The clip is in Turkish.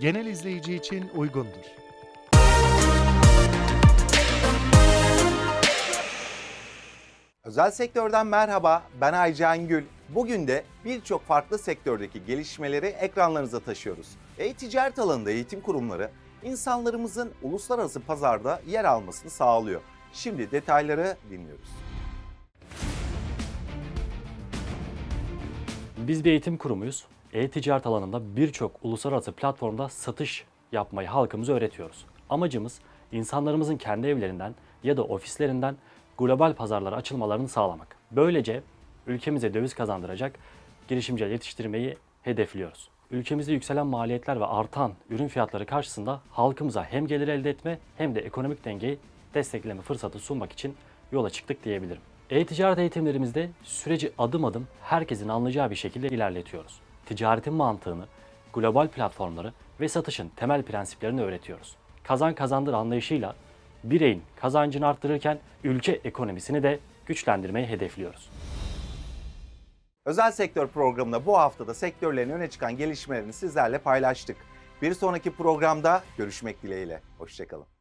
genel izleyici için uygundur. Özel sektörden merhaba, ben Aycan Gül. Bugün de birçok farklı sektördeki gelişmeleri ekranlarınıza taşıyoruz. E-ticaret alanında eğitim kurumları insanlarımızın uluslararası pazarda yer almasını sağlıyor. Şimdi detayları dinliyoruz. Biz bir eğitim kurumuyuz. E-ticaret alanında birçok uluslararası platformda satış yapmayı halkımıza öğretiyoruz. Amacımız insanlarımızın kendi evlerinden ya da ofislerinden global pazarlara açılmalarını sağlamak. Böylece ülkemize döviz kazandıracak girişimciler yetiştirmeyi hedefliyoruz. Ülkemizde yükselen maliyetler ve artan ürün fiyatları karşısında halkımıza hem gelir elde etme hem de ekonomik dengeyi destekleme fırsatı sunmak için yola çıktık diyebilirim. E-ticaret eğitimlerimizde süreci adım adım herkesin anlayacağı bir şekilde ilerletiyoruz. Ticaretin mantığını, global platformları ve satışın temel prensiplerini öğretiyoruz. Kazan kazandır anlayışıyla bireyin kazancını arttırırken ülke ekonomisini de güçlendirmeyi hedefliyoruz. Özel sektör programında bu haftada sektörlerin öne çıkan gelişmelerini sizlerle paylaştık. Bir sonraki programda görüşmek dileğiyle. Hoşçakalın.